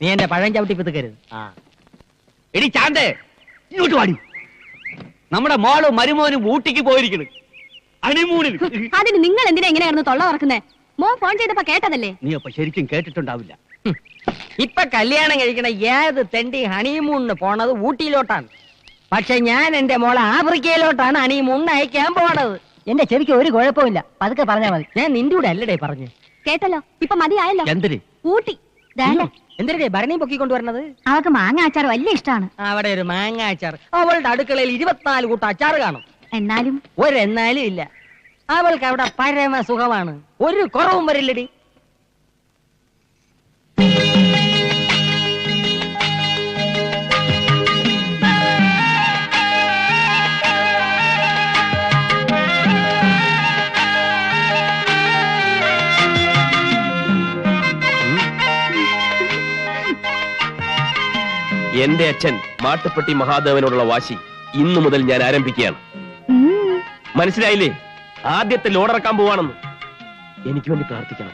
നീ എന്റെ പഴം ചവിട്ടി പിതുക്കരുത് ആ. എടി ചാന്തേ ഇങ്ങോട്ട് വാടി. നമ്മുടെ മോളും മരുമോനും ഊട്ടിക്ക് പോയിരിക്കുന്നു അണിമൂണിൽ അതിന് നിങ്ങൾ എന്തിനാ ഇങ്ങനെ കിടന്ന് തൊള്ള തുറക്കുന്നേ മോൻ ഫോൺ ചെയ്തപ്പോ കേട്ടതല്ലേ? നീ അപ്പൊ ശരിക്കും കേട്ടിട്ടുണ്ടാവില്ല. ഇപ്പൊ കല്യാണം കഴിക്കണ ഏത് തെണ്ടി ഹണിമൂണിന് പോണത് ഊട്ടിയിലോട്ടാണ്. പക്ഷെ ഞാൻ എന്റെ മോളെ ആഫ്രിക്കയിലോട്ടാണ് ഹണിമൂണിന് അയക്കാൻ പോണത്. എന്റെ ചെവിക്ക് ഒരു കുഴപ്പമില്ല പതുക്കെ പറഞ്ഞാൽ മതി. ഞാൻ നിന്റെ കൂടെ അല്ലടേ പറഞ്ഞു. കേട്ടല്ലോ? ഇപ്പൊ മതിയായല്ലോ? എന്തിന്? ഊട്ടി. എന്തിനേ ഭരണി പൊക്കി കൊണ്ടുവരുന്നത് അവക്ക് മാങ്ങ അച്ചാർ വലിയ ഇഷ്ടമാണ്. അവിടെ ഒരു മാങ്ങ അച്ചാർ. അവളുടെ അടുക്കളയിൽ ഇരുപത്തിനാല് കൂട്ടം അച്ചാർ കാണും. എന്നാലും? ഒരെന്നാലും ഇല്ല. അവൾക്ക് അവിടെ പരമ സുഖമാണ് ഒരു കുറവും വരില്ലടി. എന്റെ അച്ഛൻ മാട്ടുപ്പെട്ടി മഹാദേവനോടുള്ള വാശി ഇന്നു മുതൽ ഞാൻ ആരംഭിക്കുകയാണ്. മനസ്സിലായില്ലേ? ആദ്യത്തെ ലോഡിറക്കാൻ പോവാണെന്ന്. എനിക്ക് വേണ്ടി പ്രാർത്ഥിക്കണം.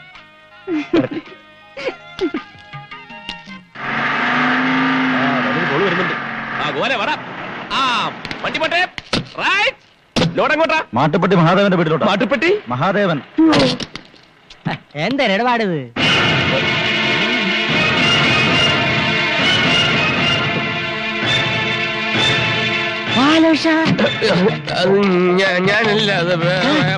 മാട്ടുപ്പെട്ടി മഹാദേവന്റെ വീട്ടിലോട്ട്. മാട്ടുപ്പെട്ടി? മഹാദേവൻ. എന്താ ഇടപാടിത് അത് ഞാ- ഞാനല്ല അത് വേ- വേ-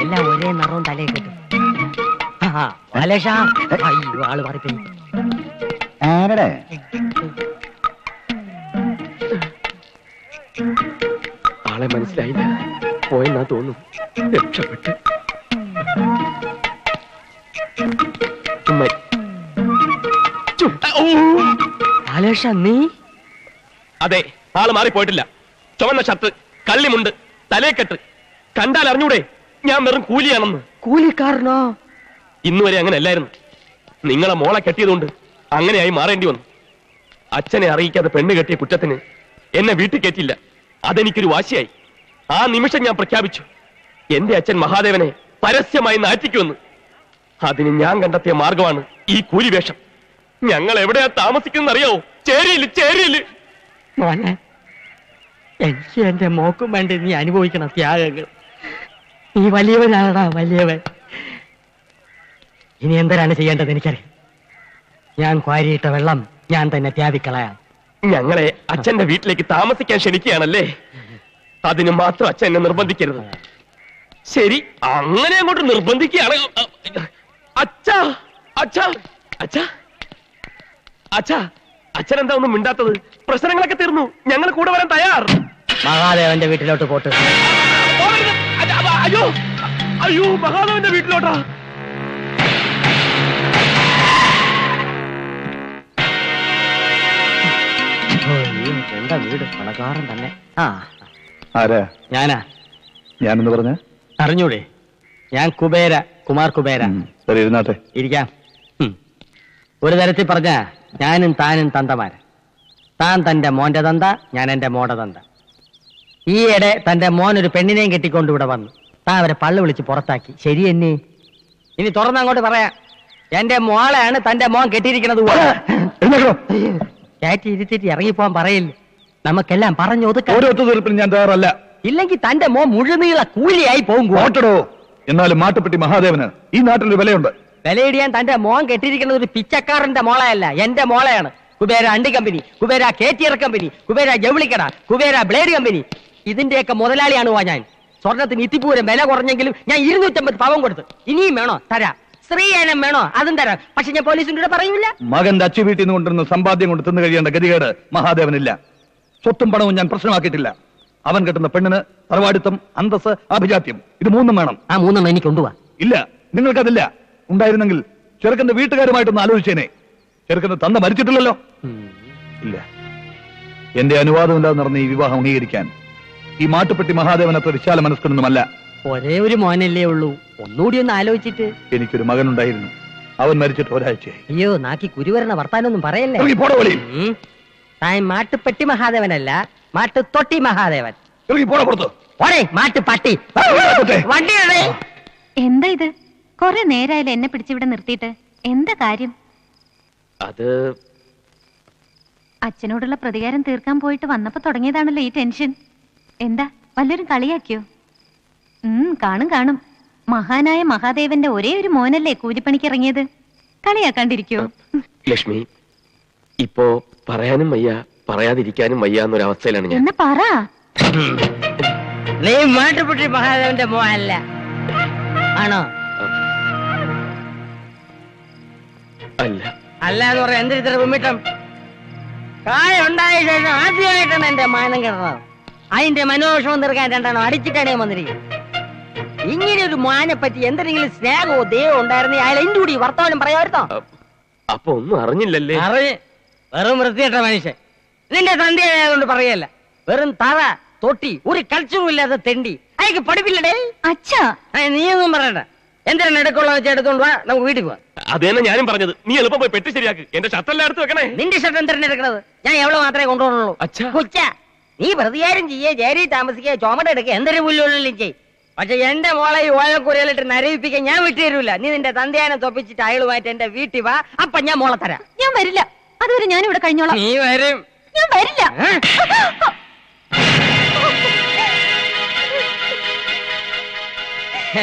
എല്ലാം ഒരേ നിറവും തലയിൽ കിട്ടും. ബാലേഷ അയ്യോ ആൾ മാറിപ്പോയി. ആരുടെ? പോയെന്നാ തോന്നുന്നു രക്ഷപ്പെട്ട്. ആലേഷ. നീ? അതെ ആൾ മാറിപ്പോയിട്ടില്ല. ചുവന്ന ഷർട്ട് കള്ളിമുണ്ട് തലേക്കെട്ട് കണ്ടാൽ അറിഞ്ഞൂടെ ഞാൻ വെറും കൂലിയാണെന്ന്. കൂലിക്കാരനോ? ഇന്നുവരെ അങ്ങനെ അല്ലായിരുന്നു. നിങ്ങളെ മോളെ കെട്ടിയതുകൊണ്ട് അങ്ങനെയായി മാറേണ്ടി വന്നു. അച്ഛനെ അറിയിക്കാതെ പെണ്ണ് കെട്ടിയ കുറ്റത്തിന് എന്നെ വീട്ടിൽ കയറ്റിയില്ല. അതെനിക്കൊരു വാശിയായി. ആ നിമിഷം ഞാൻ പ്രഖ്യാപിച്ചു. എന്റെ അച്ഛൻ മഹാദേവനെ പരസ്യമായി നാറ്റിക്കുമെന്ന്. അതിന് ഞാൻ കണ്ടെത്തിയ മാർഗമാണ് ഈ കൂലിവേഷം. ഞങ്ങൾ എവിടെയാ താമസിക്കുന്ന അറിയാവോ ചേരിയിൽ ചേരിയിൽ മോനെ എനിക്ക് എന്റെ മോക്കും വേണ്ട നീ അനുഭവിക്കണ ത്യാഗങ്ങൾ. നീ വലിയവനാണടാ വലിയവൻ. ഇനി എന്തരാണ് ചെയ്യേണ്ടത് എനിക്കറിയാം. ഞാൻ ക്വാരിയിട്ട വെള്ളം ഞാൻ തന്നെ ത്യാവിക്കളയാം ഞങ്ങളെ അച്ഛന്റെ വീട്ടിലേക്ക് താമസിക്കാൻ ക്ഷണിക്കുകയാണല്ലേ? അതിന് മാത്രം അച്ഛൻ എന്നെ നിർബന്ധിക്കരുത്. ശരി അങ്ങനെ അങ്ങോട്ട് നിർബന്ധിക്കുകയാണ്. അച്ഛാ അച്ഛാ അച്ഛാ. അച്ഛാ അച്ഛൻ എന്താ ഒന്നും മിണ്ടാത്തത്? പ്രശ്നങ്ങളൊക്കെ തീർന്നു. ഞങ്ങൾ കൂടെ വരാൻ തയ്യാർ. മഹാദേവന്റെ വീട്ടിലോട്ട് പോട്ട്. അയ്യോ അയ്യോ മഹാദേവന്റെ വീട്ടിലോട്ടാ. എന്താ വീട് പണക്കാരൻ തന്നെ. ആ. ആരാ? ഞാനാ. ഞാനെന്ന് പറഞ്ഞ? അറിഞ്ഞൂടെ? ഞാൻ കുബേര കുമാർ കുബേര. ശരി ഇരുന്നാട്ടെ. ഇരിക്കാം. ഒരു തരത്തിൽ പറഞ്ഞ ഞാനും താനും തന്തമാര്. താൻ തന്റെ മോന്റെ തന്ത ഞാൻ എന്റെ മോടെ തന്ത. ഈയിടെ തന്റെ മോൻ ഒരു പെണ്ണിനെയും കെട്ടിക്കൊണ്ട് ഇവിടെ വന്നു. താൻ അവരെ പള്ളു വിളിച്ച് പുറത്താക്കി. ശരി എന്നെ. ഇനി തുറന്ന് അങ്ങോട്ട് പറയാം. എന്റെ മോളെയാണ് തന്റെ മോൻ കെട്ടിയിരിക്കുന്നത് കയറ്റി ഇരുത്തിട്ട് ഇറങ്ങിപ്പോവാൻ പറയില്ല? നമുക്കെല്ലാം പറഞ്ഞു ഒതുക്കാം. ഒരു ഒത്തുതീർപ്പിന് ഞാൻ തയ്യാറല്ല. ഇല്ലെങ്കിൽ തന്റെ മോ മുഴുനീള കൂലിയായി പോകും ഓട്ടടോ എന്നാലും മാട്ടുപ്പെട്ടി മഹാദേവന് ഈ നാട്ടിലൊരു വിലയുണ്ട്. വിലയിടിയാൻ തന്റെ മോൻ കെട്ടിയിരിക്കുന്നത് ഒരു പിച്ചക്കാരന്റെ മോളയല്ല എന്റെ മോളയാണ്. കുബേര അണ്ടി കമ്പനി കുബേര കേറ്റിയർ കമ്പനി കുബേര ജൗളിക്കട കുബേര ബ്ലേഡ് കമ്പനി. ഇതിന്റെയൊക്കെ മുതലാളിയാണ് വാ ഞാൻ. സ്വർണത്തിന് ഇത്തിപ്പൂരം വില കുറഞ്ഞെങ്കിലും ഞാൻ ഇരുന്നൂറ്റമ്പത് പവം കൊടുത്തു. ഇനിയും വേണോ? തരാ. സ്ത്രീയനം വേണോ? അതും തരാം. പക്ഷെ ഞാൻ പോലീസിന്റെ കൂടെ പറയൂല മകൻ അച്ചു വീട്ടിൽ നിന്ന് കൊണ്ടിരുന്ന സമ്പാദ്യം കൊണ്ട് തിന്നു കഴിയേണ്ട ഗതികേട് മഹാദേവനില്ല. സ്വത്തും പണവും ഞാൻ പ്രശ്നമാക്കിയിട്ടില്ല. അവൻ കെട്ടുന്ന പെണ്ണിന് തറവാടിത്തം അന്തസ് അഭിജാത്യം ഇത് മൂന്നും വേണം. ആ മൂന്നെണ്ണം എനിക്ക് കൊണ്ടുപോവാ ഇല്ല നിങ്ങൾക്കതില്ല. ഉണ്ടായിരുന്നെങ്കിൽ ചെറുക്കന്റെ വീട്ടുകാരുമായിട്ടൊന്ന് ആലോചിച്ചേനെ. ചെറുക്കന് തന്ന മരിച്ചിട്ടില്ലല്ലോ. ഇല്ല. എന്റെ അനുവാദമില്ലാതെ നടന്ന ഈ വിവാഹം അംഗീകരിക്കാൻ ഈ മാട്ടുപ്പെട്ടി മഹാദേവൻ അത്ര വിശാല മനസ്കനൊന്നുമല്ല. ഒരേ ഒരു മോനല്ലേ ഉള്ളൂ. ഒന്നുകൂടി ഒന്ന് ആലോചിച്ചിട്ട്. എനിക്കൊരു മകനുണ്ടായിരുന്നു. അവൻ മരിച്ചിട്ട് ഒരാഴ്ചയായി. അയ്യോ നാക്കി കുരുവരണ വർത്താനൊന്നും പറയല്ലേ? പോട. താൻ മാട്ടുപ്പെട്ടി മഹാദേവനല്ല മാട്ടു തൊട്ടി മഹാദേവൻ. ഇറങ്ങി പോടാ പുറത്ത്. ഓടേ മാട്ടു പട്ടി വണ്ടിയുടെ എന്താ ഇത്? കൊറേ നേരായാലും എന്നെ പിടിച്ചിവിടെ നിർത്തിയിട്ട്. എന്താ കാര്യം? അത് അച്ഛനോടുള്ള പ്രതികാരം തീർക്കാൻ പോയിട്ട് വന്നപ്പോ തുടങ്ങിയതാണല്ലോ ഈ ടെൻഷൻ. എന്താ വല്ലവരും കളിയാക്കിയോ? ഉം കാണും കാണും. മഹാനായ മഹാദേവന്റെ ഒരേ ഒരു മോനല്ലേ കൂലിപ്പണിക്ക് ഇറങ്ങിയത്? കളിയാക്കാണ്ടിരിക്കോ? ലക്ഷ്മി ഇപ്പോ പറയാനും വയ്യ പറയാതിരിക്കാനും വയ്യ എന്നൊരവസ്ഥയിലാണ് ഞാൻ. എന്നാ പറ. നീ മാട്ടുപുട്ടി മഹാദേവന്റെ മോഹല്ല ആണോ? അല്ല. അല്ല എന്ന് പറയാ എന്തൊരു ഇത്ര വിമിട്ടം? കായ ഉണ്ടായ ശേഷം ആദ്യമായിട്ടാണ് എന്റെ മാനം കിടന്നത്. അതിന്റെ മനോഷവും തീർക്കാൻ രണ്ടെണ്ണം അടിച്ചിട്ടാണ് ഞാൻ വന്നിരിക്കുന്നത്. ഇങ്ങനെ ഒരു മാനെ പറ്റി എന്തെങ്കിലും സ്നേഹമോ ദൈവമോ ഉണ്ടായിരുന്നെങ്കിൽ അയാൾ എന്റെ കൂടി വർത്തമാനം പറയാമായിരുന്നോ അപ്പൊ ഒന്നും അറിഞ്ഞില്ലല്ലേ? അറിഞ്ഞ് വെറും വൃത്തിയേട്ട മനുഷ്യൻ. നിന്റെ തന്തിയായതുകൊണ്ട് പറയല്ല. വെറും തറ തൊട്ടി ഒരു കൾച്ചറും ഇല്ലാത്ത തെണ്ടി. അയക്ക് പഠിപ്പില്ലടേ. അച്ഛാ. നീ നീയൊന്നും പറയണ്ട. എന്തിനാണ് എടുക്കുള്ള വെച്ച് എടുത്തോണ്ട് വാ നമുക്ക് വീട്ടിൽ പോവാം. അത് തന്നെ ഞാനും പറഞ്ഞത്. നീ എളുപ്പം പോയി പെട്ടി ശരിയാക്ക്. എന്റെ ഷർട്ടെല്ലാം എടുത്ത് വെക്കണേ. നിന്റെ ഷർട്ട് എന്തിനാണ് എടുക്കണത്? ഞാൻ എവിടെ മാത്രമേ കൊണ്ടുപോകുള്ളൂ അച്ഛാ. കൊച്ച നീ പ്രതികാരം ചെയ്യേ ജേരി താമസിക്കുക ചുമട എടുക്കുക എന്തൊരു പുല്ലുള്ളിലും ചെയ് പക്ഷെ എന്റെ മോളെ ഈ ഓലക്കുരയിലിട്ട് നരയിപ്പിക്കാൻ ഞാൻ വിട്ടുതരൂല. നീ നിന്റെ തന്തയാനെ തൊപ്പിച്ചിട്ട് അയളുമായിട്ട് എന്റെ വീട്ടിൽ വാ. അപ്പൊ ഞാൻ മോളെ തരാം. ഞാൻ വരില്ല. അതുവരെ ഞാൻ ഇവിടെ കഴിഞ്ഞോളാം. നീ വരും. ഞാൻ വരില്ല?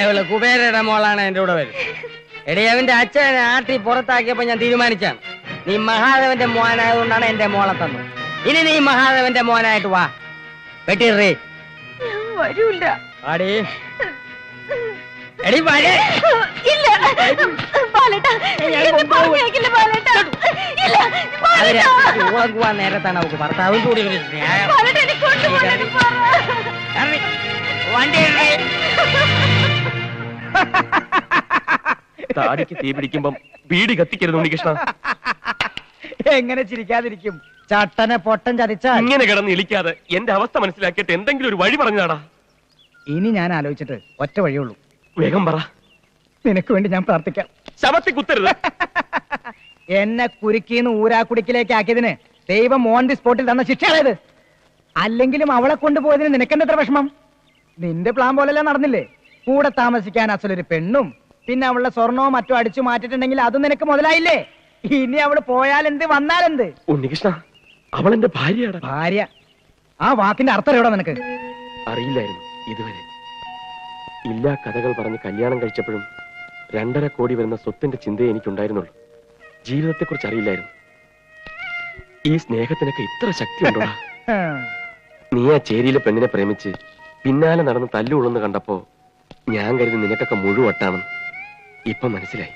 അവൾ കുബേരയുടെ മോളാണ് എന്റെ കൂടെ വരും എടി അവന്റെ അച്ഛനെ ആട്ടി പുറത്താക്കിയപ്പോ ഞാൻ തീരുമാനിച്ചാണ്. നീ മഹാദേവന്റെ മോനായതുകൊണ്ടാണ് എന്റെ മോളെ തന്നത്. ഇനി നീ മഹാദേവന്റെ മോനായിട്ട് വാ. വെട്ടിറേ വരൂല്ല ആടി എടി വരേ ഇല്ല. ബാലേട്ടാ എന്നെ പറഞ്ഞയക്കില്ല ബാലേട്ടാ. ഇല്ല ബാലേട്ടാ. നേരത്താണ് അവക്ക് ഭർത്താവും കൂടി ഒരു ന്യായം. ബാലേട്ടാ എന്നെ കൊണ്ടുപോകാൻ പറ. ഇറങ്ങി. വണ്ടി. താടിക്ക് തീ പിടിക്കുമ്പം വീട് കത്തിക്കരുത് ഉണ്ണികൃഷ്ണ. എങ്ങനെ ചിരിക്കാതിരിക്കും? ചട്ടനെ പൊട്ടൻ ചതിച്ചാൽ. ഇങ്ങനെ കിടന്ന് ഇളിക്കാതെ എന്റെ അവസ്ഥ മനസ്സിലാക്കിയിട്ട് എന്തെങ്കിലും ഒരു വഴി പറഞ്ഞാടാ ഇനി ഞാൻ ആലോചിച്ചിട്ട് ഒറ്റ വഴിയുള്ളൂ വേഗം പറ. നിനക്ക് വേണ്ടി ഞാൻ പ്രാർത്ഥിക്കാം. ശവത്തി കുത്തരുത്. എന്നെ കുരുക്കിന്ന് ഊരാക്കുടിക്കിലേക്ക് ആക്കിയതിന് ദൈവം ഓൺ ദി സ്പോട്ടിൽ തന്ന ശിക്ഷയാണത്. അല്ലെങ്കിലും അവളെ കൊണ്ടുപോയതിന് നിനക്കെന്താ എത്ര വിഷമം? നിന്റെ പ്ലാൻ പോലെയല്ല നടന്നില്ലേ? കൂടെ താമസിക്കാൻ അസലൊരു പെണ്ണും പിന്നെ അവളുടെ സ്വർണവും മറ്റോ അടിച്ചു മാറ്റിട്ടുണ്ടെങ്കിൽ അതും നിനക്ക് മുതലായില്ലേ? ഇനി അവൾ പോയാലെന്ത് വന്നാലെന്ത് ഉണ്ണികൃഷ്ണ അവൾ എന്റെ ഭാര്യയാടാ. ഭാര്യ. ആ വാക്കിന്റെ അർത്ഥം എവിടെ നിനക്ക്? അറിയില്ലായിരുന്നു ഇതുവരെ. ഇല്ലാ കഥകൾ പറഞ്ഞ് കല്യാണം കഴിച്ചപ്പോഴും രണ്ടര കോടി വരുന്ന സ്വത്തിന്റെ ചിന്തയെ എനിക്കുണ്ടായിരുന്നുള്ളൂ. ജീവിതത്തെക്കുറിച്ച് അറിയില്ലായിരുന്നു. ഈ സ്നേഹത്തിനൊക്കെ ഇത്ര ശക്തിയുണ്ടോ നീ ആ ചേരിയിലെ പെണ്ണിനെ പ്രേമിച്ച് പിന്നാലെ നടന്ന് തല്ലുകൊള്ളുന്ന കണ്ടപ്പോ ഞാൻ കരുതി നിനക്കൊക്കെ മുഴുവട്ടാണെന്ന് ഇപ്പൊ മനസ്സിലായി.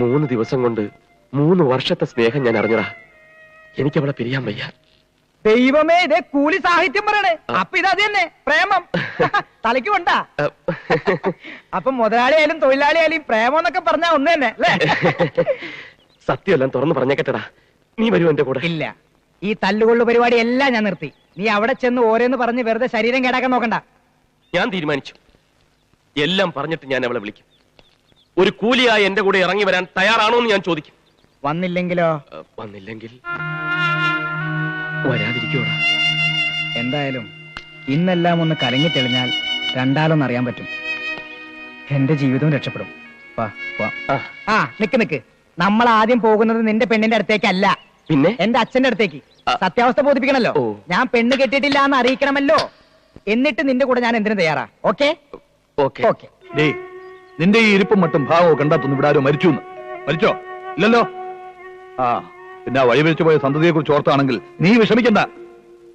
മൂന്ന് ദിവസം കൊണ്ട് മൂന്ന് വർഷത്തെ സ്നേഹം ഞാൻ അറിഞ്ഞടാ എനിക്കവളെ പിരിയാൻ വയ്യ. ദൈവമേ ഇതേ കൂലി സാഹിത്യം പറയണേ. അപ്പൊ ഇത് അത് തന്നെ പ്രേമം. തലയ്ക്ക് കൊണ്ടാ. അപ്പൊ മുതലാളിയായാലും തൊഴിലാളിയായാലും പ്രേമം എന്നൊക്കെ പറഞ്ഞാ ഒന്ന് തന്നെ അല്ലേ? സത്യമെല്ലാം തുറന്നു പറഞ്ഞേക്കട്ടടാ. നീ വരൂ എന്റെ കൂടെ. ഇല്ല. ഈ തല്ലുകൊള്ളു പരിപാടി എല്ലാം ഞാൻ നിർത്തി. നീ അവിടെ ചെന്ന് ഓരോന്ന് പറഞ്ഞ് വെറുതെ ശരീരം കേടാക്കാൻ നോക്കണ്ട. ഞാൻ തീരുമാനിച്ചു. എല്ലാം പറഞ്ഞിട്ട് ഞാൻ അവളെ വിളിക്കും. ഒരു കൂലിയായി എന്റെ കൂടെ ഇറങ്ങി വരാൻ തയ്യാറാണോ എന്ന് ഞാൻ ചോദിക്കും. വന്നില്ലെങ്കിലോ? വന്നില്ലെങ്കിൽ. വരാതിരിക്കോടാ എന്തായാലും ഇന്നെല്ലാം ഒന്ന് കലങ്ങി തെളിഞ്ഞാൽ രണ്ടാലൊന്ന് അറിയാൻ പറ്റും. എന്റെ ജീവിതവും രക്ഷപ്പെടും. വാ, വാ. ആ, നിക്ക് നിക്ക്. നമ്മൾ ആദ്യം പോകുന്നത് നിന്റെ പെണ്ണിന്റെ അടുത്തേക്കല്ല. പിന്നെ? എന്റെ അച്ഛന്റെ അടുത്തേക്ക്. ആ. സത്യാവസ്ഥ ബോധിപ്പിക്കണല്ലോ. ഓ. ഞാൻ പെണ്ണ് കെട്ടിയിട്ടില്ല എന്ന് അറിയിക്കണമല്ലോ. എന്നിട്ട് നിന്റെ കൂടെ ഞാൻ എന്തിനു തയ്യാറാ? ഓക്കെ? ഓക്കെ. ഓക്കെ. ഡേ നിന്റെ ഈ ഇരിപ്പും മട്ടും ഭാവവും കണ്ടാത്തൊന്നും ഇവിടെ ആരോ മരിച്ചു മരിച്ചോ? ഇല്ലല്ലോ? ആ. പിന്നെ ആ വഴിവെച്ചു പോയ സന്തതിയെ കുറിച്ച് ഓർത്താണെങ്കിൽ നീ വിഷമിക്കണ്ട.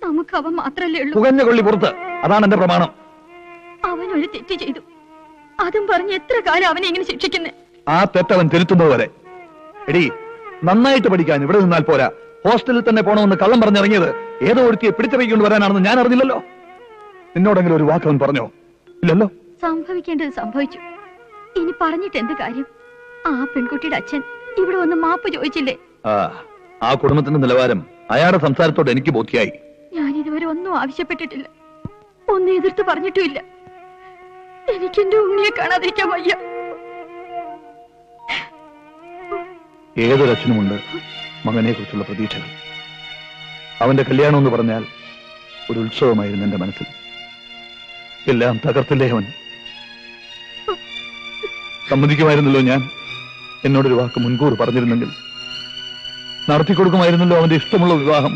നമുക്ക് അവൻ മാത്രല്ലേ ഉള്ളൂ. പുകഞ്ഞ കൊള്ളി പുറത്ത്. അതാണ് എന്റെ പ്രമാണം. അവൻ ഒരു തെറ്റ് ചെയ്തു. അതും പറഞ്ഞ് എത്ര കാലം അവനെ ഇങ്ങനെ ശിക്ഷിക്കുന്നേ? ആ തെറ്റവൻ തിരുത്തുന്നത് വരെ. എടി നന്നായിട്ട് പഠിക്കാൻ ഇവിടെ നിന്നാൽ പോരാ. ഹോസ്റ്റലിൽ തന്നെ പോണമെന്ന് കള്ളം പറഞ്ഞിറങ്ങിയത് ഏതോ ഒരുത്തിയെ പിടിച്ചറിയിക്കൊണ്ട് വരാനാണെന്ന് ഞാൻ അറിഞ്ഞില്ലല്ലോ. നിന്നോടെങ്കിലും ഒരു വാക്ക് അവൻ പറഞ്ഞോ? ഇല്ലല്ലോ? സംഭവിക്കേണ്ടത് സംഭവിച്ചു. ഇനി പറഞ്ഞിട്ട് എന്ത് കാര്യം? ആ പെൺകുട്ടിയുടെ അച്ഛൻ ഇവിടെ വന്ന് മാപ്പ് ചോദിച്ചില്ലേ? ആ ആ കുടുംബത്തിന്റെ നിലവാരം അയാളുടെ സംസാരത്തോട് എനിക്ക് ബോധ്യായി. ഞാൻ ഇതുവരെ ഒന്നും ആവശ്യപ്പെട്ടിട്ടില്ല. ഒന്നും എതിർത്ത് പറഞ്ഞിട്ടുമില്ല. എനിക്ക് എന്റെ ഉണ്ണിയെ കാണാതിരിക്കാൻ വയ്യ. ഏതൊരച്ഛനുമുണ്ട് മകനെ കുറിച്ചുള്ള പ്രതീക്ഷകൾ? അവന്റെ കല്യാണം എന്ന് പറഞ്ഞാൽ ഒരു ഉത്സവമായിരുന്നു എന്റെ മനസ്സിൽ. എല്ലാം തകർത്തില്ലേ അവൻ? സമ്മതിക്കുമായിരുന്നല്ലോ ഞാൻ എന്നോടൊരു വാക്ക് മുൻകൂർ പറഞ്ഞിരുന്നെങ്കിൽ. നടത്തിക്കൊടുക്കുമായിരുന്നല്ലോ അവന്റെ ഇഷ്ടമുള്ള വിവാഹം.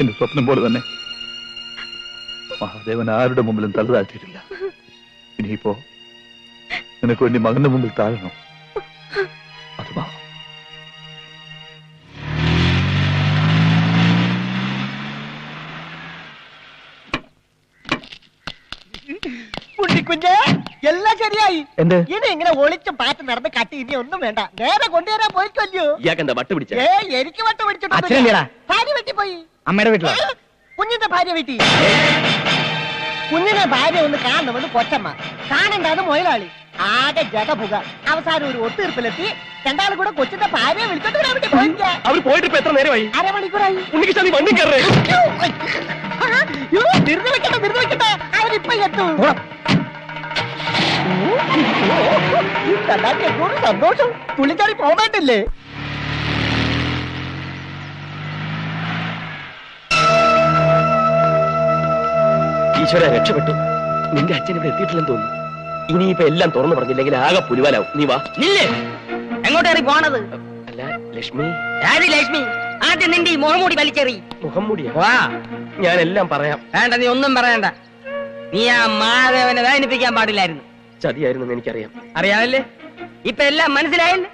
എന്റെ സ്വപ്നം പോലെ തന്നെ. മഹാദേവൻ ആരുടെ മുമ്പിലും തല താഴ്ത്തിയിട്ടില്ല ഇനിയിപ്പോ നിനക്ക് വേണ്ടി മകന്റെ മുമ്പിൽ താഴണം. അത് കുഞ്ഞിക്കുഞ്ഞ് എല്ലാം ശരിയായി. എന്ത്? ഇനി ഇങ്ങനെ ഒളിച്ചും പാറ്റ് നടന്ന് കട്ടി ഇനി ഒന്നും വേണ്ട. നേരെ കൊണ്ടുവരാൻ പോയിക്കൊല്ലു ഇയാൾക്ക് എന്താ വട്ട് പിടിച്ച? ഏ എനിക്ക് വട്ടം അച്ഛനെന്തിനാ? പിടിച്ചിട്ടുണ്ട് ഭാര്യ വെട്ടിപ്പോയി അമ്മയുടെ വീട്ടിലോ? കുഞ്ഞിന്റെ ഭാര്യ വീട്ടി കുഞ്ഞിനെ ഭാര്യ ഒന്ന് കാണണമെന്ന് കൊച്ചമ്മ. കാണണ്ടാന്ന് മൊയലാളി. ആകെ ജഗപുക. അവസാനം ഒരു ഒത്തീർപ്പിലെത്തി രണ്ടാളും കൂടെ കൊച്ചിന്റെ ഭാര്യയെ വിളിച്ചോണ്ട് വരാൻ വേണ്ടി പോയില്ല അവർ പോയിട്ട് ഇപ്പൊ എത്ര നേരമായി? അരമണിക്കൂറായി. ഉണ്ണികൃഷ്ണ നീ വണ്ടി കയറേ. അയ്യോ, നിർത്തി വെക്കട്ടെ നിർത്തി വെക്കട്ടെ. അവരിപ്പൊ എത്തും. സന്തോഷം. പുള്ളിക്കാരി പോകാട്ടില്ലേ ഈശ്വര രക്ഷപ്പെട്ടു. നിന്റെ അച്ഛൻ ഇവിടെ എത്തിയിട്ടില്ലെന്ന് തോന്നുന്നു. ഇനിയിപ്പോ എല്ലാം തുറന്നു പറഞ്ഞില്ലെങ്കിൽ ആകെ പുലിവാലാവും. നീ വാ. നില്ലേ എങ്ങോട്ടേറി പോണത്? അല്ല ലക്ഷ്മി. ആര് ലക്ഷ്മി? ആദ്യം നിന്റെ ഈ മുഖംമൂടി വലിച്ചെറി. മുഖം മൂടിയ? വാ. ഞാൻ എല്ലാം പറയാം. വേണ്ട നീ ഒന്നും പറയണ്ട. നീ ആ മാധവനെ വേദനിപ്പിക്കാൻ പാടില്ലായിരുന്നു. ചതിയായിരുന്നു എനിക്കറിയാം. അറിയാമല്ലേ ഇപ്പൊ എല്ലാം മനസ്സിലായല്ലേ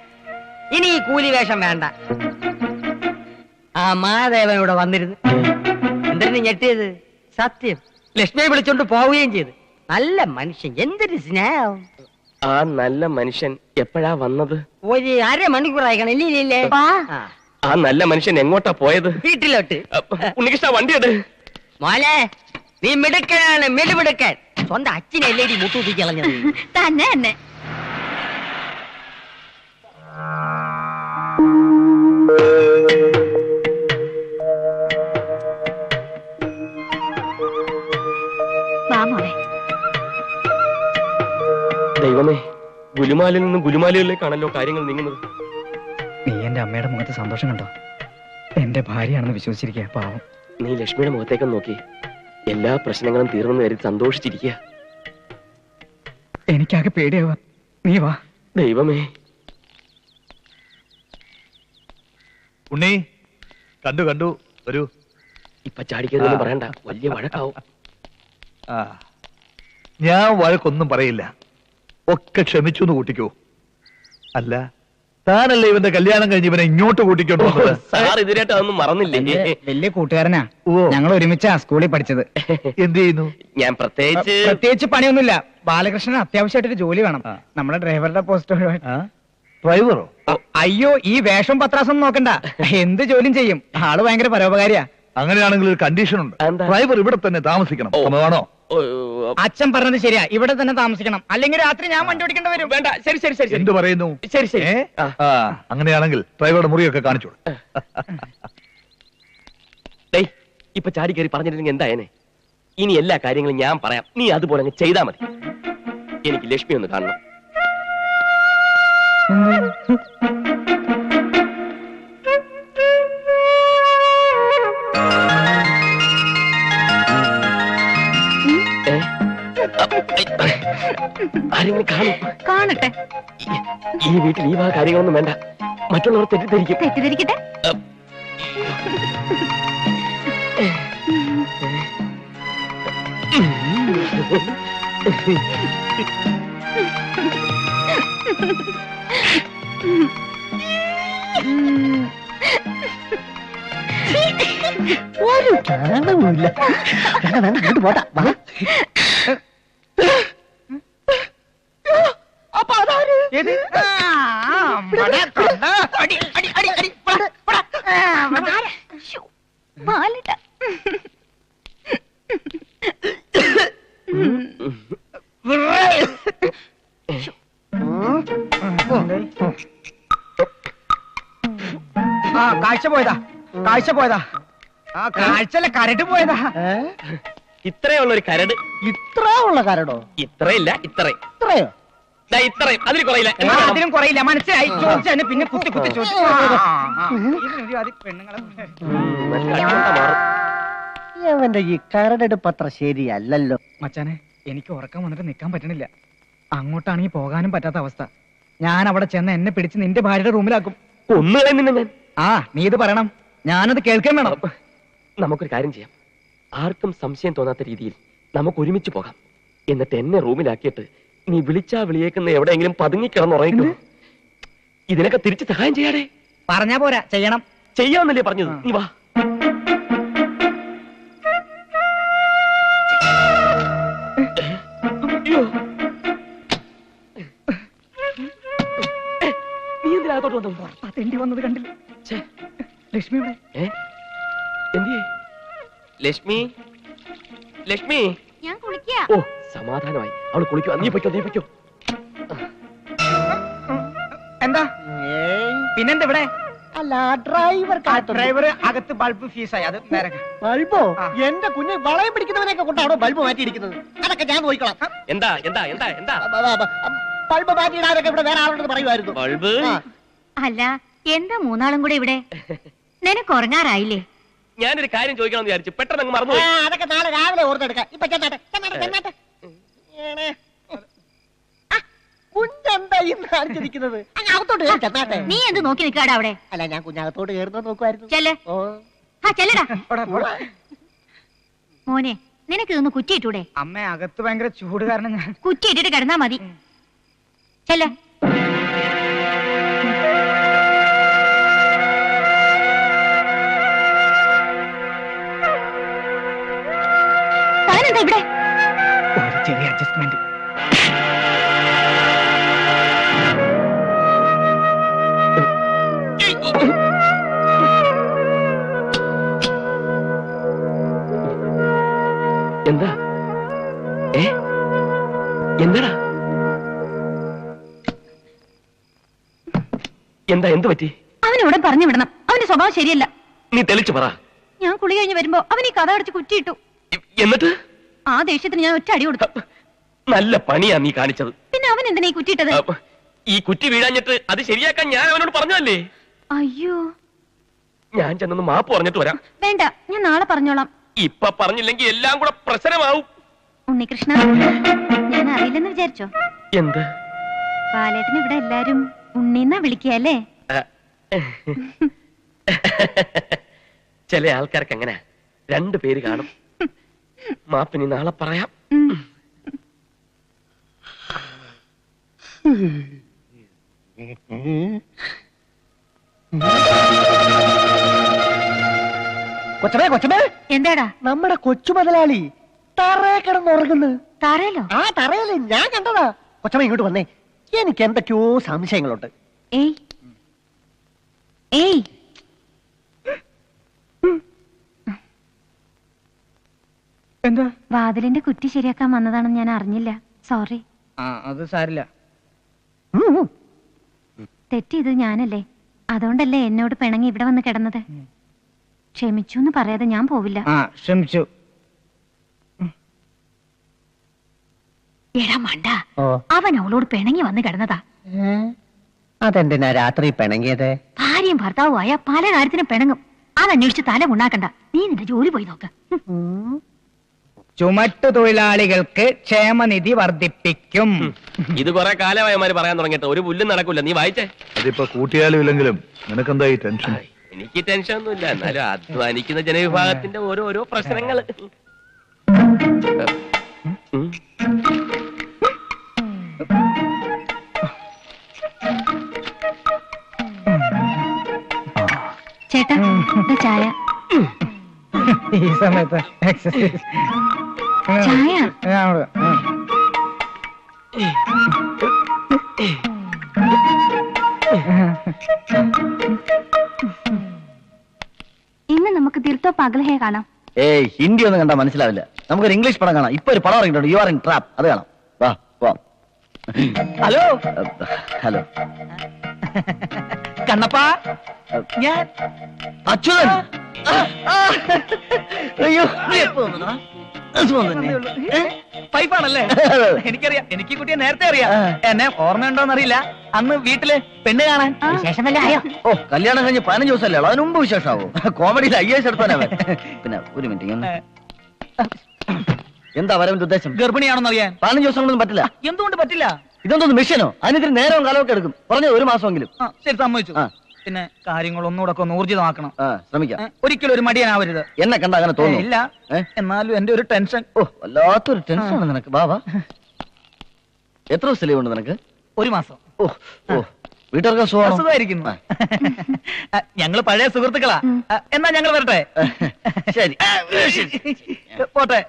ഇനി ഈ കൂലി വേഷം വേണ്ട. ആ മഹാദേവൻ ഇവിടെ വന്നിരുന്നു. എന്തിനു ഞെട്ടിയത്? സത്യം. ലക്ഷ്മിയെ വിളിച്ചോണ്ട് പോവുകയും ചെയ്തു. നല്ല മനുഷ്യൻ. എന്തൊരു സ്നേഹം. ആ നല്ല മനുഷ്യൻ എപ്പോഴാ വന്നത്? ഒരു അരമണിക്കൂറായി കണില്ലേ ആ. നല്ല മനുഷ്യൻ എങ്ങോട്ടാ പോയത്? വീട്ടിലോട്ട്. ഉണ്ണികൃഷ്ണ വണ്ടി എടു മോനെ നീ മിടുക്കനാണ് മെലുമിടുക്കൻ സ്വന്തം അച്ഛനെ എല്ലേടി മുട്ടൂത്തി കളഞ്ഞത് തന്നെ. തന്നെ ദൈവമേ ഗുലുമാലിൽ നിന്നും ഗുലുമാലയിലേക്കാണല്ലോ കാര്യങ്ങൾ നീങ്ങുന്നത്. നീ എന്റെ അമ്മയുടെ മുഖത്ത് സന്തോഷം കണ്ടോ? എന്റെ ഭാര്യയാണെന്ന് വിശ്വസിച്ചിരിക്കുക പാവം. നീ ലക്ഷ്മിയുടെ മുഖത്തേക്ക് നോക്കി. എല്ലാ പ്രശ്നങ്ങളും തീർന്നു കരുതി സന്തോഷിച്ചിരിക്കുക എനിക്കാകെ പേടിയാവാ. നീ വാ. ദൈവമേ. ഉണ്ണി കണ്ടു കണ്ടു ഒരു ഇപ്പൊ ചാടിക്കരുതെന്ന് പറയണ്ട. വലിയ വഴക്കാവും. ആ. ഞാൻ വഴക്കൊന്നും പറയില്ല. ഒക്കെ ക്ഷമിച്ചു എന്ന് കൂട്ടിക്കോ. അല്ല താനല്ലേ ഇവന്റെ കല്യാണം കഴിഞ്ഞ് ഇവനെ ഇങ്ങോട്ട് കൂട്ടിക്കോട്ടോ വന്നത്? സാർ ഇതിനായിട്ട് അതൊന്നും മറന്നില്ലേ? വലിയ കൂട്ടുകാരനാ. ഞങ്ങൾ ഒരുമിച്ചാ സ്കൂളിൽ പഠിച്ചത്. എന്ത് ചെയ്യുന്നു? ഞാൻ പ്രത്യേകിച്ച് പ്രത്യേകിച്ച് പണിയൊന്നുമില്ല. ബാലകൃഷ്ണൻ അത്യാവശ്യമായിട്ടൊരു ജോലി വേണം. നമ്മുടെ ഡ്രൈവറുടെ പോസ്റ്റ്? ഡ്രൈവറോ? അയ്യോ ഈ വേഷം പത്രാസം നോക്കണ്ട. എന്ത് ജോലിയും ചെയ്യും. ആൾ ഭയങ്കര പരോപകാരിയാ. അങ്ങനെയാണെങ്കിൽ ഒരു കണ്ടീഷൻ ഉണ്ട്. ഡ്രൈവർ ഇവിടെ തന്നെ താമസിക്കണം. ഓ. അച്ഛൻ പറഞ്ഞത് ശരിയാ. ഇവിടെ തന്നെ താമസിക്കണം. അല്ലെങ്കിൽ രാത്രി ഞാൻ വണ്ടി ഓടിക്കേണ്ടി വരും. വേണ്ട. ശരി ശരി ശരി എന്ത് പറയുന്നു? ശരി ശരി. അങ്ങനെയാണെങ്കിൽ ഡ്രൈവറുടെ മുറിയൊക്കെ കാണിച്ചോളൂ. ഇപ്പൊ ചാടി കയറി പറഞ്ഞിരുന്നെങ്കിൽ എന്തായനെ ഇനി എല്ലാ കാര്യങ്ങളും ഞാൻ പറയാം. നീ അതുപോലെ അങ്ങ് ചെയ്താ മതി. എനിക്ക് ലക്ഷ്മി ഒന്ന് കാണണം. ആരെങ്കിലും കാണും. കാണട്ടെ. ഈ- വീട്ടിൽ ഈ വക കാര്യങ്ങളൊന്നും വേണ്ട. മറ്റുള്ളവർ തെറ്റിദ്ധരിക്കും. തെറ്റിദ്ധരിക്കട്ടെ. ഒരു കാണുമില്ല വേണ്ട വേണ്ട അങ്ങോട്ട് പോട്ടാ വാ അപ്പൊ അതാര് അടി അടി അടി അടി പോടാ, പോടാ. ശ്ശോ, മാലിട്ട ആ കാഴ്ച പോയതാ. കാഴ്ച പോയതാ. ആ കാഴ്ചല്ല കരട് പോയതാ? ഇത്രയുള്ള ഒരു കരട്. ഇത്ര ഉള്ള കരടോ? ഇത്രയില്ല ഇത്ര. ഇത്രയോ? ഇത്രയും. അതിൽ കുറയില്ല. ആ, അതിനും കുറയില്ല. മനസ്സിലായി. ചോദിച്ചു പിന്നെ കുത്തി കുത്തി ചോദിച്ചു അവന്റെ ഈ കരടെടുപ്പ് അത്ര ശരിയല്ലല്ലോ. മച്ചാനെ എനിക്ക് ഉറക്കം വന്നിട്ട് നിൽക്കാൻ പറ്റണില്ല. അങ്ങോട്ടാണെങ്കിൽ പോകാനും പറ്റാത്ത അവസ്ഥ. ഞാൻ അവിടെ ചെന്ന് എന്നെ പിടിച്ച് നിന്റെ ഭാര്യയുടെ റൂമിലാക്കും. ഒന്നുകളെ നിന്നെ ഞാൻ. ആ നീ ഇത് പറയണം. ഞാനത് കേൾക്കാൻ വേണം. നമുക്കൊരു കാര്യം ചെയ്യാം. ആർക്കും സംശയം തോന്നാത്ത രീതിയിൽ നമുക്ക് ഒരുമിച്ച് പോകാം. എന്നിട്ട് എന്നെ റൂമിലാക്കിയിട്ട് നീ വിളിച്ചാ വിളിയേക്കുന്ന എവിടെയെങ്കിലും പതുങ്ങി കിടന്നുറങ്ങിക്കോ ഇതിനൊക്കെ തിരിച്ച് സഹായം ചെയ്യാടേ. പറഞ്ഞാ പോരാ ചെയ്യണം. ചെയ്യാന്നല്ലേ പറഞ്ഞത്? നീ വാ. നീ എന്തിനാ അകത്തോട്ട് വന്നു അതെണ്ടി വന്നത് കണ്ടില്ല. ലക്ഷ്മി ഇവിടെ? എന്തിയേ? ലക്ഷ്മി? ലക്ഷ്മി? ഞാൻ കുളിക്കാ ഓ സമാധാനമായി. അവൾ കുളിക്കുക നീ പൊയ്ക്കോ നീ പൊയ്ക്കോ. എന്താ? പിന്നെന്താ ഇവിടെ? അല്ല ഡ്രൈവർ ഡ്രൈവർ അകത്ത് ബൾബ് ഫീസായി അത് നേരെ ബൾബോ. എന്റെ കുഞ്ഞ് വളയം പിടിക്കുന്നവനെയൊക്കെ കൊണ്ടാണോ ബൾബ് മാറ്റിയിരിക്കുന്നത്? അതൊക്കെ ഞാൻ പോയിക്കോളാം എന്താ എന്താ എന്താ എന്താ? ബൾബ് മാറ്റിയിടാനൊക്കെ ഇവിടെ വേറെ ആളോട് പറയുമായിരുന്നു. ബൾബ്? അല്ല എന്താ മൂന്നാളും കൂടെ ഇവിടെ? നിനക്ക് ഉറങ്ങാറായില്ലേ? ഞാനൊരു കാര്യം ചോദിക്കണം വിചാരിച്ചു. പെട്ടെന്ന് അങ്ങ് മറന്നു അതൊക്കെ നാളെ രാവിലെ ഓർത്തെടുക്കാം. ഇപ്പൊ ചെന്നാട്ടെ ചെന്നാട്ടെ ചെന്നാട്ടെ കുഞ്ഞെന്താ ഈ കാണിച്ചിരിക്കുന്നത്? അങ്ങ് അകത്തോട്ട് ചെന്നാട്ടെ. നീ എന്ത് നോക്കി നിൽക്കാടാ അവിടെ? അല്ല ഞാൻ കുഞ്ഞകത്തോട്ട് കയറുന്നത് നോക്കുമായിരുന്നു. ചെല്ല്. ഓ. ആ ചെല്ലടാ. മോനെ നിനക്ക് ഇതൊന്ന് കുറ്റിയിട്ടൂടെ? അമ്മ അകത്ത് ഭയങ്കര ചൂട് കാരണം ഞാൻ കുറ്റിയിട്ടിട്ട് കിടന്നാ മതി. ചെല്ല്. എന്താ എന്ത് പറ്റി? അവനോട് പറഞ്ഞു വിടണം. അവന്റെ സ്വഭാവം ശരിയല്ല. നീ തെളിച്ചു പറ. ഞാൻ കുളി കഴിഞ്ഞ് വരുമ്പോ അവൻ ഈ കഥ അടച്ച് കുറ്റിയിട്ടു. എന്നിട്ട്? ആ ദേഷ്യത്തിന് ഞാൻ ഒറ്റ അടി കൊടുത്തു. നല്ല പണിയാ നീ കാണിച്ചത്. പിന്നെ അവൻ എന്തിനാ ഈ കുറ്റിയിട്ടത്? ഈ കുറ്റി വീഴാഞ്ഞിട്ട് അത് ശരിയാക്കാൻ ഞാൻ അവനോട് പറഞ്ഞല്ലേ അയ്യോ. ഞാൻ ചെന്നൊന്ന് മാപ്പ് പറഞ്ഞിട്ട് വരാം. വേണ്ട ഞാൻ നാളെ പറഞ്ഞോളാം. ഇപ്പൊ പറഞ്ഞില്ലെങ്കിൽ എല്ലാം കൂടെ പ്രശ്നമാവും. ഉണ്ണികൃഷ്ണ ഞാൻ അറിയില്ലെന്ന് വിചാരിച്ചോ? എന്ത്? ബാലേട്ടന് ഇവിടെ എല്ലാരും ഉണ്ണിന്നാ വിളിക്കല്ലേ. ചില ആൾക്കാർക്ക് അങ്ങനെ രണ്ടു പേര് കാണും. മാപ്പിനി നാളെ പറയാം. കൊച്ചുമേ കൊച്ചമേ കൊച്ചമേ. എന്താടാ? നമ്മുടെ കൊച്ചു മുതലാളി തറയെ കിടന്നുറങ്ങുന്നു. തറയല്ലോ ആ തറയല്ലേ ഞാൻ കണ്ടതാ. കൊച്ചമ്മ ഇങ്ങോട്ട് വന്നേ. എനിക്ക് എന്തൊക്കെയോ സംശയങ്ങളുണ്ട്. ഏയ്. ഏയ്. എന്താ? വാതിലിന്റെ കുറ്റി ശരിയാക്കാൻ വന്നതാണെന്ന് ഞാൻ അറിഞ്ഞില്ല. സോറി. ആ അത് സാരില്ല. ഉം, ഉം. തെറ്റ് ചെയ്തത് ഞാനല്ലേ. അതുകൊണ്ടല്ലേ എന്നോട് പിണങ്ങി ഇവിടെ വന്ന് കിടന്നത്. ക്ഷമിച്ചു എന്ന് പറയാതെ ഞാൻ പോവില്ല. ആ ശ്രമിച്ചു എടാ മണ്ട അവൻ അവളോട് പിണങ്ങി വന്ന് കിടന്നതാ? അതെന്തിനാ രാത്രി പിണങ്ങിയത്? ഭാര്യയും ഭർത്താവുമായ പല കാര്യത്തിനും പിണങ്ങും. അതന്വേഷിച്ച് തല ഉണ്ടാക്കണ്ട നീ നിന്റെ ജോലി പോയി നോക്ക്. ചുമട്ടു തൊഴിലാളികൾക്ക് ക്ഷേമനിധി വർദ്ധിപ്പിക്കും. ഇത് കുറെ കാലമായമാര് പറയാൻ തുടങ്ങിയിട്ട് ഒരു പുല്ലും നടക്കൂല. നീ വായിച്ചേ? അതിപ്പോ കൂട്ടിയാലും ഇല്ലെങ്കിലും നിനക്കെന്താ ഈ ടെൻഷൻ? എനിക്ക് ടെൻഷൻ ഒന്നുമില്ല എന്നാലും അധ്വാനിക്കുന്ന ജനവിഭാഗത്തിന്റെ ഓരോരോ പ്രശ്നങ്ങൾ ചേട്ടാ ചായ. ഈ സമയത്ത് എക്സസൈസ് ചായ? ഇന്ന് നമുക്ക് തീർത്തോ പകൽഹേ കാണാം. ഏയ് ഹിന്ദി ഒന്നും കണ്ടാ മനസ്സിലാവില്ല. നമുക്കൊരു ഇംഗ്ലീഷ് പടം കാണാം. ഇപ്പൊ ഒരു പടം ഇറങ്ങിയിട്ടുണ്ട്. യു ആർ ഇൻ ട്രാപ്പ് അത് കാണാം. ഹലോ? ഹലോ. കണ്ണപ്പ? ഞാൻ അച്യുതൻ. അയ്യോ. പൈപ്പാണല്ലേ? എനിക്കറിയാം. എനിക്ക് കുട്ടിയെ നേരത്തെ അറിയാം. എന്നെ ഓർമ്മയുണ്ടോന്നറിയില്ല. അന്ന് വീട്ടിൽ പെണ്ണ് കാണാൻ. ശേഷം ആയോ? ഓ കല്യാണം കഴിഞ്ഞ് പതിനഞ്ച് ദിവസമല്ലേ ഉള്ളൂ. അതിന് മുമ്പ് വിശേഷമാവോ? കോമഡിയിൽ ഐ എസ് എടുത്താനവൻ പിന്നെ ഒരു മിനിറ്റ് എന്താ വരവിന്റെ ഉദ്ദേശം? ഗർഭിണിയാണെന്ന് അറിയാൻ. പതിനഞ്ച് ദിവസം കൊണ്ടൊന്നും പറ്റില്ല എന്തുകൊണ്ട് പറ്റില്ല? ഇതൊന്നും മിഷനോ? അതിനിത്തിരി നേരവും കാലമൊക്കെ എടുക്കും. പറഞ്ഞ ഒരു മാസമെങ്കിലും. ആ, ശരി സമ്മതിച്ചു. ആ. പിന്നെ കാര്യങ്ങൾ ഒന്നുകൂടെ ഒക്കെ ഒന്ന് ഊർജിതമാക്കണം. ആ ശ്രമിക്കാം. ഒരിക്കലും ഒരു മടിയനാവരുത്. എന്നെ കണ്ട അങ്ങനെ ഏ, തോന്നുന്നു ഇല്ല. ഏ? എന്നാലും എന്റെ ഒരു ടെൻഷൻ. ഓ വല്ലാത്തൊരു ടെൻഷനാണ് നിനക്ക്. ബാബാ എത്ര ദിവസം ലീവ് ഉണ്ട് നിനക്ക്? ഒരു മാസം. ഓ ഓ. വീട്ടുകാർക്ക് സുഖമാണോ? സുഖമായിരിക്കുന്നു. ആ, ഞങ്ങൾ പഴയ സുഹൃത്തുക്കളാ. ആ, എന്നാ ഞങ്ങൾ വരട്ടെ? ശരി. പോട്ടെ. വാ.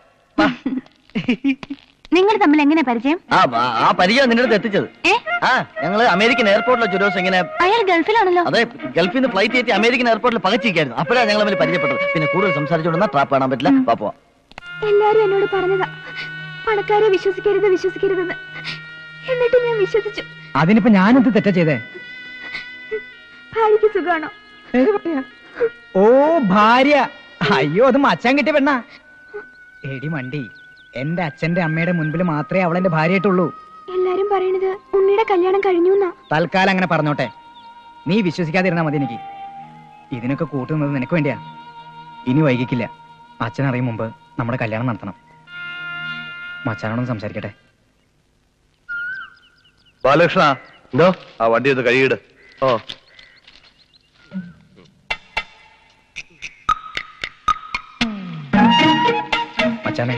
നിങ്ങൾ തമ്മിൽ എങ്ങനെ പരിചയം? ആ പരിചയം നിന്റെ അടുത്ത് എത്തിച്ചത്. ആ ഞങ്ങൾ അമേരിക്കൻ എയർപോർട്ടിൽ വെച്ച് ഒരു ദിവസം ഇങ്ങനെ അയാൾ ഗൾഫിലാണല്ലോ. അതെ ഗൾഫിൽ നിന്ന് ഫ്ലൈറ്റ് കയറ്റി അമേരിക്കൻ എയർപോർട്ടിൽ പകച്ചിരിക്കായിരുന്നു അപ്പോഴാണ് ഞങ്ങൾ തമ്മിൽ പരിചയപ്പെട്ടത്. പിന്നെ കൂടുതൽ സംസാരിച്ചുകൊണ്ടിരുന്ന ട്രാപ്പ് കാണാൻ പറ്റില്ല. പാപ്പോ എല്ലാരും എന്നോട് പറഞ്ഞതാ. പണക്കാരെ വിശ്വസിക്കരുത് വിശ്വസിക്കരുതെന്ന്. എന്നിട്ട് ഞാൻ വിശ്വസിച്ചു. അതിനിപ്പോ ഞാൻ ഞാനെന്ത് തെറ്റാ ചെയ്തേ? ഭാര്യക്ക് സുഖമാണോ? ഓ ഭാര്യ. അയ്യോ അത് മച്ചാൻ കിട്ടിയ പെണ്ണാ. എടി മണ്ടി എന്റെ അച്ഛന്റെ അമ്മയുടെ മുൻപിൽ മാത്രമേ അവൾ എന്റെ ഭാര്യയായിട്ടുള്ളൂ. എല്ലാരും പറയണത് ഉണ്ണിയുടെ കല്യാണം കഴിഞ്ഞു തൽക്കാലം അങ്ങനെ പറഞ്ഞോട്ടെ. നീ വിശ്വസിക്കാതിരുന്നാ മതി എനിക്ക്. ഇതിനൊക്കെ കൂട്ടുന്നത് നിനക്ക് വേണ്ടിയാ. ഇനി വൈകിക്കില്ല. അച്ഛൻ അറിയും മുമ്പ് നമ്മുടെ കല്യാണം നടത്തണം. മച്ചാനോടൊന്ന് സംസാരിക്കട്ടെ. ബാലകൃഷ്ണ എന്തോ? ആ വണ്ടി ഒന്ന് കഴിയിട് ഓ. മച്ചാനെ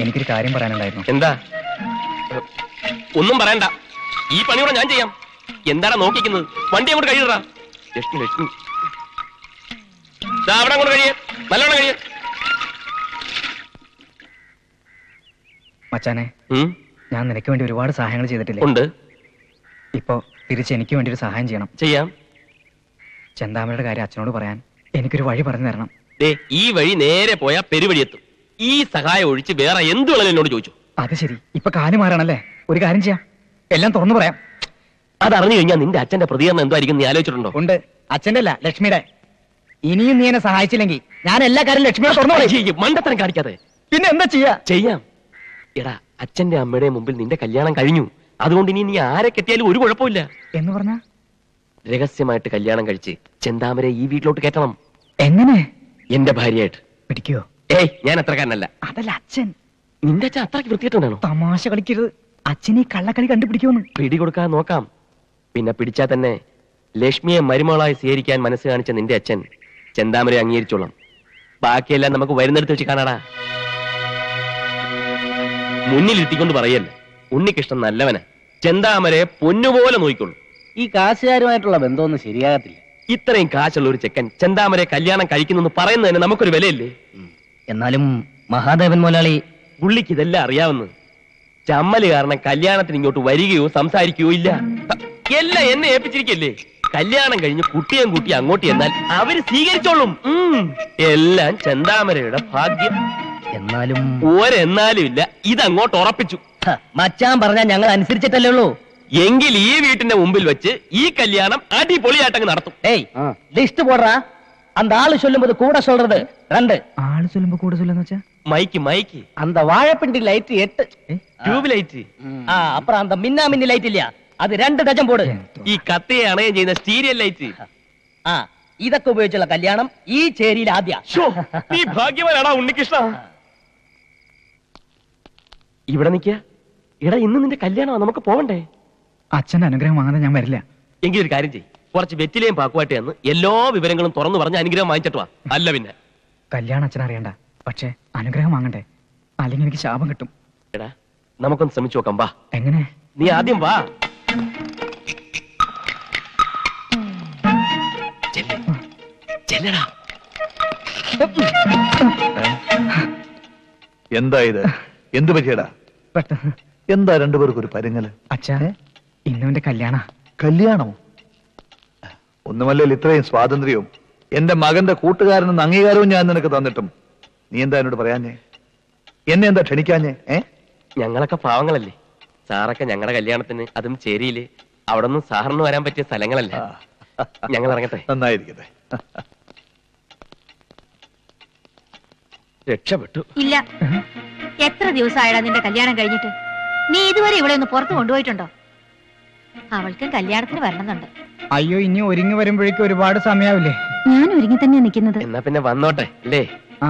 എനിക്കൊരു കാര്യം പറയാനുണ്ടായിരുന്നു. എന്താ? ഒന്നും പറയണ്ട. ഈ പണിയോടെ ഞാൻ ചെയ്യാം. എന്താണ് നോക്കിക്കുന്നത്? വണ്ടി അങ്ങോട്ട് കഴിയടാ ലക്ഷ്മി ലക്ഷ്മി. അവിടെ അങ്ങോട്ട് കഴിയേ നല്ലോണം കഴിയേ മച്ചാനെ ഞാൻ നിനക്ക് വേണ്ടി ഒരുപാട് സഹായങ്ങൾ ചെയ്തിട്ടില്ലേ? ഉണ്ട്. ഇപ്പോ തിരിച്ച് എനിക്ക് വേണ്ടി ഒരു സഹായം ചെയ്യണം. ചെയ്യാം. ചെന്താമരയുടെ കാര്യം അച്ഛനോട് പറയാൻ എനിക്കൊരു വഴി പറഞ്ഞു തരണം. ഈ വഴി നേരെ പോയാ പെരുവഴി എത്തും ഈ സഹായം ഒഴിച്ച് വേറെ എന്ത് വിളവ് എന്നോട് ചോദിച്ചു. അത് ശരി. ഇപ്പൊ കാര്യം മാറണല്ലേ ഒരു കാര്യം ചെയ്യാം. എല്ലാം തുറന്നു പറയാം. അത് അറിഞ്ഞു കഴിഞ്ഞാൽ നിന്റെ അച്ഛന്റെ പ്രതികരണം എന്തായിരിക്കും നീ ആലോചിച്ചിട്ടുണ്ടോ? ഉണ്ട്. അച്ഛന്റെ അല്ല ലക്ഷ്മിയുടെ. ഇനിയും നീ എന്നെ സഹായിച്ചില്ലെങ്കിൽ ഞാൻ എല്ലാ കാര്യം ലക്ഷ്മിയെ തുറന്നു പറയും. മണ്ടത്തരം കാണിക്കാതെ. പിന്നെ എന്താ ചെയ്യാ? ചെയ്യാം. എടാ അച്ഛന്റെ അമ്മയുടെ മുമ്പിൽ നിന്റെ കല്യാണം കഴിഞ്ഞു. അതുകൊണ്ട് ഇനി നീ ആരെ കെട്ടിയാലും ഒരു കുഴപ്പമില്ല എന്ന് പറഞ്ഞ? രഹസ്യമായിട്ട് കല്യാണം കഴിച്ച് ചെന്താമരെ ഈ വീട്ടിലോട്ട് കയറ്റണം. എങ്ങനെ? എന്റെ ഭാര്യയായിട്ട്. പിടിക്കോ? ഏയ് ഞാൻ അത്രക്കാരനല്ല. അതല്ല അച്ഛൻ. നിന്റെ അച്ഛൻ അത്രയ്ക്ക് വൃത്തിയിട്ടുണ്ടാണോ തമാശ കളിക്കരുത്. അച്ഛൻ ഈ കള്ളക്കളി കണ്ടുപിടിക്കുമെന്ന്. പിടി കൊടുക്കാൻ നോക്കാം. പിന്നെ പിടിച്ചാൽ തന്നെ ലക്ഷ്മിയെ മരുമകളായി സ്വീകരിക്കാൻ മനസ്സ് കാണിച്ച നിന്റെ അച്ഛൻ ചെന്താമരെ അംഗീകരിച്ചോളാം. ബാക്കിയെല്ലാം നമുക്ക് വരുന്നിടത്ത് വെച്ച് കാണാടാ. മുന്നിലിരുത്തിക്കൊണ്ട് പറയല്ല ഉണ്ണികൃഷ്ണൻ നല്ലവനാ. ചെന്താമരെ പൊന്നുപോലെ നോക്കിക്കൊള്ളു ഈ കാശുകാരുമായിട്ടുള്ള ബന്ധമൊന്നും ശരിയാകത്തില്ല. ഇത്രയും കാശുള്ള ഒരു ചെക്കൻ ചെന്താമരെ കല്യാണം കഴിക്കുന്നു പറയുന്നതിന് നമുക്കൊരു വിലയില്ലേ? എന്നാലും മഹാദേവൻ മുതലാളി പുള്ളിക്ക് ഇതെല്ലാം അറിയാവുന്നു. ചമ്മൽ കാരണം കല്യാണത്തിന് ഇങ്ങോട്ട് വരികയോ സംസാരിക്കുകയോ ഇല്ല. എല്ലാം എന്നെ ഏൽപ്പിച്ചിരിക്കല്ലേ? കല്യാണം കഴിഞ്ഞ് കുട്ടിയും കുട്ടി അങ്ങോട്ട് എന്നാൽ അവർ സ്വീകരിച്ചോളും. എല്ലാം ചെന്താമരയുടെ ഭാഗ്യം. എന്നാലും ഒരെന്നാലും ഇല്ല. ഇതങ്ങോട്ട് ഉറപ്പിച്ചു. മച്ചാൻ പറഞ്ഞാൽ ഞങ്ങൾ അനുസരിച്ചിട്ടല്ലേ ഉള്ളൂ. എങ്കിൽ ഈ വീട്ടിന്റെ മുമ്പിൽ വെച്ച് ഈ കല്യാണം അടിപൊളിയായിട്ടങ്ങ് നടത്തും. ഏയ് ലിസ്റ്റ് പോടുറാ அந்த ஆளு சொல்லும்போது கூட சொல்றது ரெண்டு ആള് ചൊല്ലുമ്പോ കൂടെ ചൊല്ലെന്ന് വെച്ചാ മൈക്ക് മൈക്ക് அந்த வாழைப்பிண்டி லைட் எட்டு ട്യൂബ് ലൈറ്റ് ஆ, அப்புறம் அந்த மின்னா மின்னி லைட் இல்லையா அது ரெண்டு டஜன் போடு ഈ കത്തയെ അണയം ചെയ്യുന്ന സ്റ്റീരിയൽ ലൈറ്റ് ആ ഇതൊക്കെ ഉപയോഗിച്ചുള്ള കല്യാണം ഈ ചേരിയിൽ ആദ്യ ശ്ശോ, നീ ഭാഗ്യവാനാടാ ഉണ്ണികൃഷ്ണ ഇവിടെ നിക്ക എടാ ഇന്ന് നിന്റെ കല്യാണമാ നമുക്ക് പോവണ്ടേ അച്ഛന്റെ അനുഗ്രഹം വാങ്ങാതെ ഞാൻ വരില്ല എങ്കിൽ ഒരു കാര്യം ചെയ്യ് കുറച്ച് വെറ്റിലേയും പാക്കുമായിട്ട് എന്ന് എല്ലാ വിവരങ്ങളും തുറന്നു പറഞ്ഞ് അനുഗ്രഹം വാങ്ങിച്ചിട്ട് വാ. അല്ല പിന്നെ. കല്യാണം അച്ഛൻ അറിയണ്ട. പക്ഷേ അനുഗ്രഹം വാങ്ങണ്ടേ? അല്ലെങ്കിൽ എനിക്ക് ശാപം കിട്ടും. എടാ നമുക്കൊന്ന് ശ്രമിച്ചു നോക്കാം വാ. എങ്ങനെ? നീ ആദ്യം വാ. ചെല്ല്. ചെല്ലടാ. എന്താ ഇത്? എന്ത് പറ്റിയടാ? പെട്ടെന്ന്. എന്താ രണ്ടുപേർക്കൊരു ഒരു പരുങ്ങൽ? അച്ഛാ ഇന്നവന്റെ കല്യാണ. കല്യാണമോ? ഒന്നുമല്ലല്ലോ ഇത്രയും സ്വാതന്ത്ര്യവും. എന്റെ മകന്റെ കൂട്ടുകാരനെന്ന് അംഗീകാരവും ഞാൻ നിനക്ക് തന്നിട്ടും. നീ എന്താ എന്നോട് പറയാഞ്ഞേ? എന്നെ എന്താ ക്ഷണിക്കാഞ്ഞേ? ഏ? ഞങ്ങളൊക്കെ പാവങ്ങളല്ലേ? സാറൊക്കെ ഞങ്ങളുടെ കല്യാണത്തിന് അതും ചേരിയിൽ അവിടെ ഒന്നും സാറിന് വരാൻ പറ്റിയ സ്ഥലങ്ങളല്ല? ഞങ്ങൾ ഇറങ്ങട്ടെ നന്നായിരിക്കട്ടെ. രക്ഷപ്പെട്ടു. ഇല്ല. എത്ര ദിവസമായടാ നിന്റെ കല്യാണം കഴിഞ്ഞിട്ട്? നീ ഇതുവരെ ഇവിടെ ഒന്ന് പുറത്തു കൊണ്ടുപോയിട്ടുണ്ടോ? അവൾക്ക് കല്യാണത്തിന് വരണമെന്നുണ്ട്. അയ്യോ ഇനി ഒരുങ്ങി വരുമ്പോഴേക്കും ഒരുപാട് സമയാവില്ലേ? ഞാൻ ഒരുങ്ങി തന്നെ നിൽക്കുന്നത്. എന്നാ പിന്നെ വന്നോട്ടെ അല്ലേ? ആ.